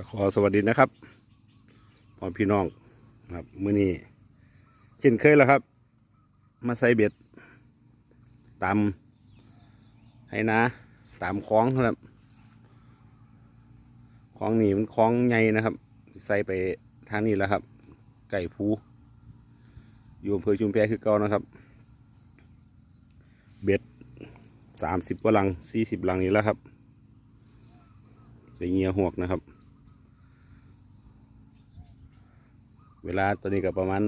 ก็ขอสวัสดีนะครับพ่อพี่น้องครับมื้อนี้เช่นเคยแล้วครับ มาใส่เบ็ด ตามให้นะ ตามคล้องครับคล้องนี่มันคล้องใหญ่นะครับ ใส่ไปทางนี้แล้วครับ ไก่ภูอยู่อำเภอชุมแพคือเก่านะครับ เบ็ดสามสิบกว่าลังสี่สิบลังนี้แล้วครับใส่เงียหวกนะครับ เวลาตอนนี้ก็ประมาณ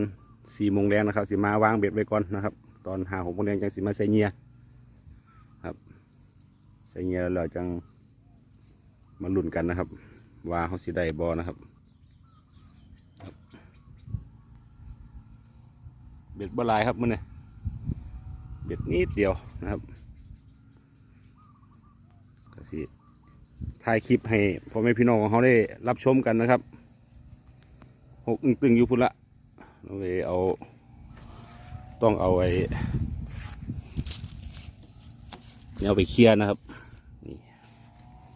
สี่โมงแรงนะครับสิมาวางเบ็ดไว้ก่อนนะครับ ตอนหาหกโมงแรงจังสิมาใส่เงียครับใส่เงียแล้วเราจังมาลุ้นกันนะครับ ว่าเขาสิได้บอนะครับ เบ็ดบหลายครับมื่อนี้เบ็ดนิดเดียวนะครับก็สิถ่ายคลิปให้พ่อแม่พี่น้องของเขาได้รับชมกันนะครับ หกอึ้งตึงอยู่พุ่นละเราเลยเอา ต้องเอาไอ้เอาไปเคลียร์นะครับนี่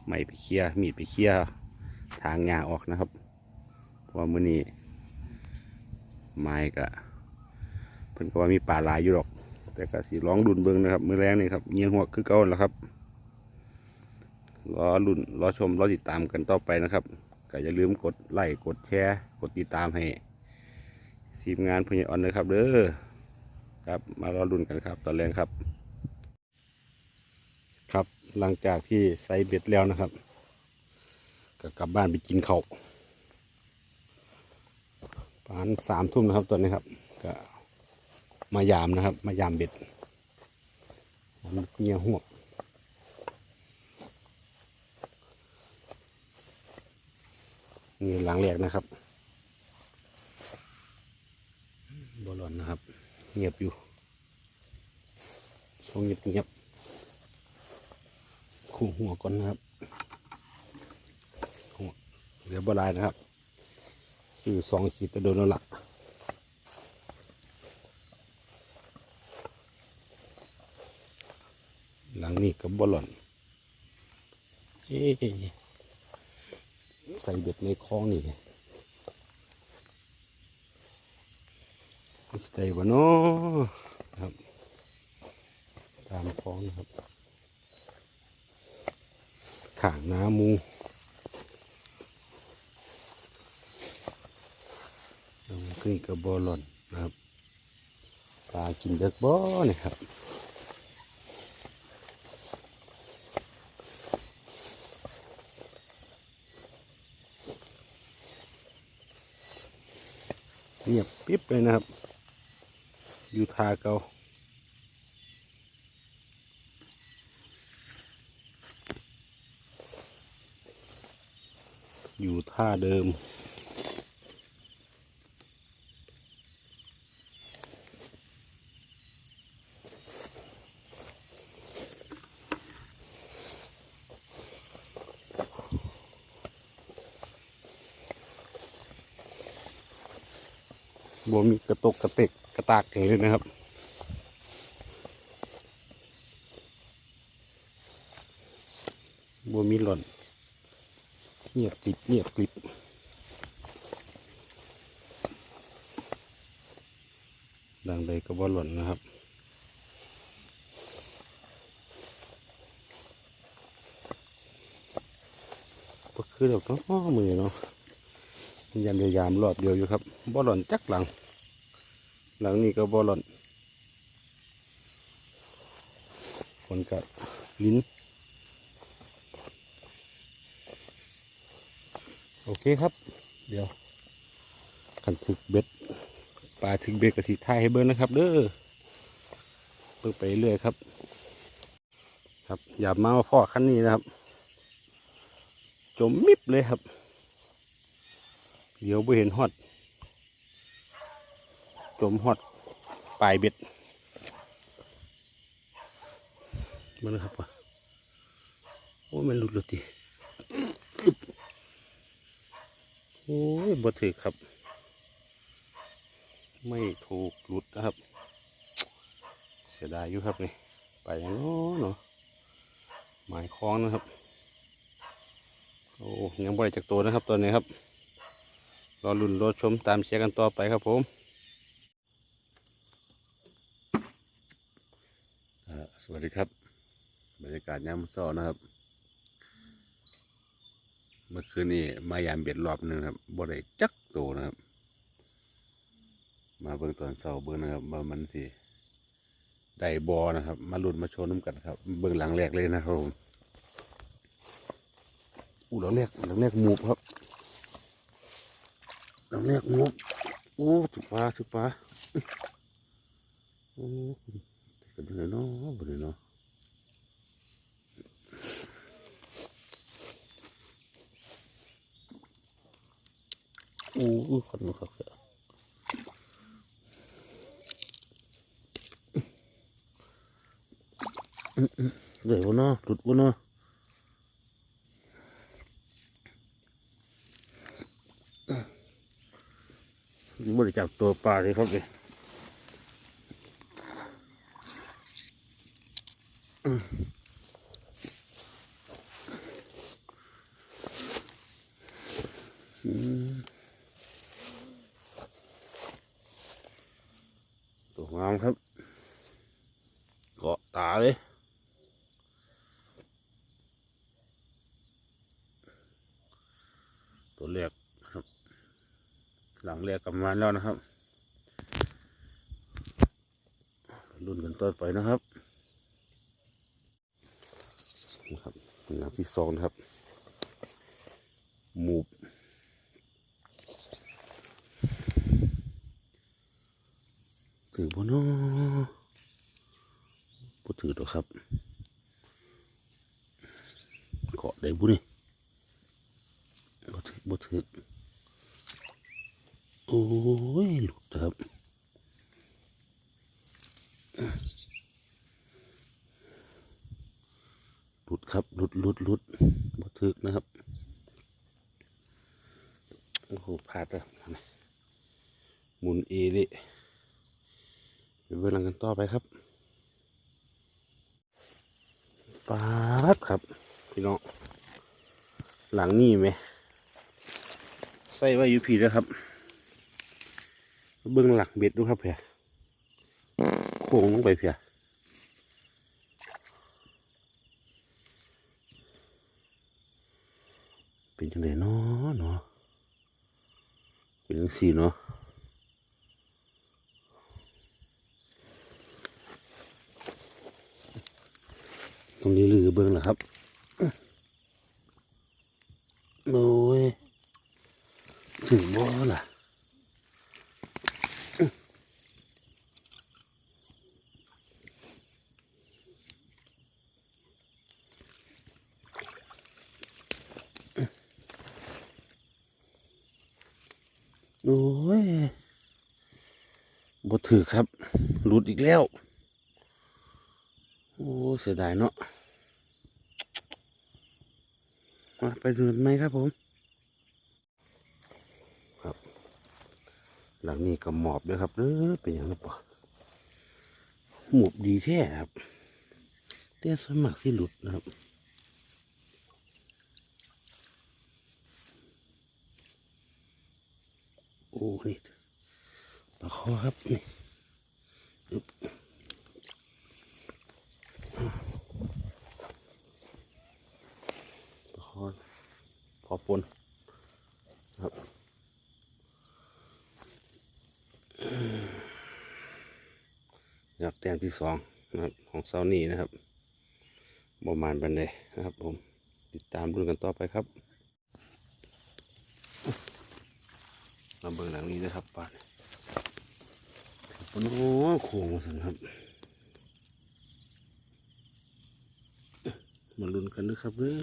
ไม่ไปเคลียร์มีดไปเคลียร์ทางงาออกนะครับเพราะว่ามื้อนี้ไม้ก็เพิ่นก็ว่ามีป่าลายอยู่หรอก แต่ก็สิร้องดุนเบิงนะครับ มือแรงนี่ครับเงี้ยหัวคือเก่าแล้วครับรอลุ่นรอชมรอติดตามกันต่อไปนะครับ ก็อย่าลืมกดไลค์กดแชร์ กดติดตามให้ทีมงานพญออนนะครับ เด้อครับมารอลุ่นกันครับ ตอนแรกครับ ครับหลังจากที่ใส่เบ็ดแล้วนะครับ ก็กลับบ้านไปกินข้าวประมาณสามทุ่มนะครับตอนนี้ครับก็มายามนะครับ มายามเบ็ดเงียหัว นี่หลังแรกนะครับบอลลอนนะครับ เงียบอยู่ช่วงเงียบเงียบคู่หัวก่อนนะครับเหลือบลายนะครับซื้อสองขีดต่โดนหลักหลังนี้กับบอลลอนเอ๊ ใส่เบ็ดในคลองนี่ใส่บะเนาะครับ ตามคลองนะครับข่างน้ำมูล้วขึ้นกับบอลลอนนะครับ ปลากินเด็กบ่อนี่ยครับ เงียบปิ๊บเลยนะครับ อยู่ทาเกาอยู่ท่าเดิม บัวมีกระตกกระเตกกระตากอย่างนี้เลยนะครับบัวมีหล่นเงียบกริบเงียบกริบดังใดก็บ่หล่นนะครับก็คือดอกเนาะมือเนาะยามเดียวยามรอบเดียวอยู่ครับบ่หล่นจักหลัง หลังนี้ก็บ่หล่อนฝนกับลิ้น โอเคครับ เดี๋ยวกันถึกเบ็ดปลาถึกเบ็ดกับสีไทยให้เบิ้งนะครับ เด้อเพิ่งไปเรื่อยครับ ครับอย่ามาว่าพ่อขั้นนี้นะครับ จมมิบเลยครับ เดี๋ยวไปเห็นฮอด จมฮอดปลายเบ็ดมันครับว่ะโอ้ยมันหลุดหลุดดิโอ้ยบ่ถือครับ ไม่ถูกหลุดนะครับ เสียดายอยู่ครับนี่ไปอย่างโน้นเนาะหมายคล้องนะครับ โอ้ยังบ่ได้จากตัวนะครับตัวนี้ครับ รอลุ่นรอชมตามเชียร์กันต่อไปครับผมเอ่อ สวัสดีครับ บรรยากาศยามเช้านะครับ เมื่อคืนนี้มายามเบ็ดรอบหนึ่งครับบ่ได้จักโตนะครับ มาเบิ่งตอนเช้าเบิ่งนะครับว่ามันสิได้บอนะครับ มาลุ้นมาโชว์น้ำกันครับ เบิ่งหลังแรกเลยนะครับผมอู้หลังแรกหลังแรกหมูบครับ หลังแรกหมูบอู้สุดปลาสุดปลาโอ้ เป็นยังไงเนาะเป็นยังไงเนาะอู้อู้คนมาครับเดี๋ยวนะหลุดวะเนะไม่ได้จับตัวปลาเลยครับเลยอืม ตัวงามครับ เกาะตาเลยตัวแรกครับ หลังแรกกลับมาแล้วนะครับรุ่นกันต่อไปนะครับ นะครับหลังที่สองนะครับหมูบถือบ่นอบ่ถือหรอกครับ เกาะได้บุนี่บ่ถือบ่ถือยหลุดครับ หลุด ครับหลุดหลุดหลุดบ่ถึกนะครับ โอ้โหพลาดแล้วหมุนเอเลยเดี๋ยวเวลากันต่อไปครับปาดครับ พี่น้อง หลังนี่ไหมใส่ไว้อยู่ผีแล้วครับ เบื้องหลักเบ็ดดูครับเพียโค้งลงไปเพีย เป็นจังไดเนาะเนาะเป็นจังสี่เนาะตรงนี้ลือเบื้องนะครับโอ้ยถึงบ่ล่ะ โอ้ยบ่ถือครับ หลุดอีกแล้ว โอ้ เสียดายเนาะมาไปดูไหมครับผม ครับ หลังนี้ก็หมอบด้วยครับเด้อเป็นอย่างนั้นปะหมอบดีแท้ครับเตี้ยสมัครที่หลุดนะครับ โอ้นี่ปลาคอครับนี่ปลาคอพอปนครับนะครับแต้มที่สองนะครับของเซานี่นะครับประมาณบันไดนะครับผมติดตามดูกันต่อไปครับ มาเบิงหลังนี้นะครับป่านโอ้โหโค้งสิครับมาลุ้นกันนะครับเด้อ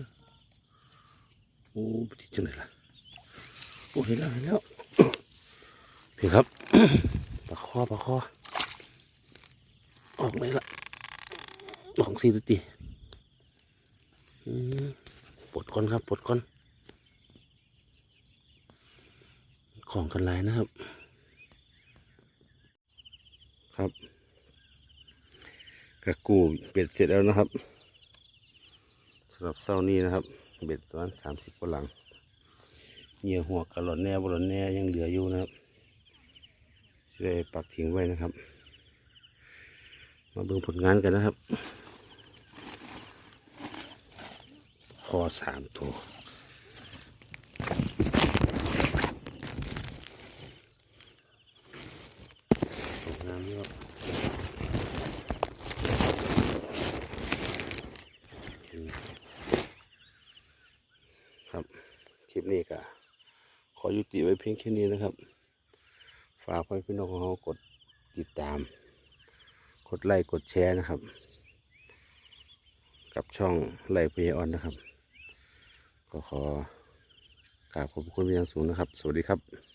โอ้ปฏิจังไหนล่ะโอ้เห็นแล้วเห็นแล้วพี่ครับปลาคอปลาคอออกเลยละลองสีดูติอืมปลดก่อนครับปลดก่อน ของกันหลายนะครับ ครับกระกูเป็ดเสร็จแล้วนะครับสำหรับเศร้านี้นะครับ เบ็ดประมาณสามสิบกว่าหลังเหยื่อหัวกระหล่อนแน่บหล่อนแน่ยังเหลืออยู่นะครับจะได้ปักทิ้งไว้นะครับ มาเบ่งผลงานกันนะครับ คอสามตัวสวยงามนี่ครับครับ คลิปนี้ก็ขอยุติไว้เพียงแค่นี้นะครับ ฝากไว้พี่น้องของเรากดติดตาม กดไลค์กดแชร์นะครับ กับช่องไลฟ์พีออนนะครับ ก็ขอกราบขอบคุณเป็นอย่างสูงนะครับ สวัสดีครับ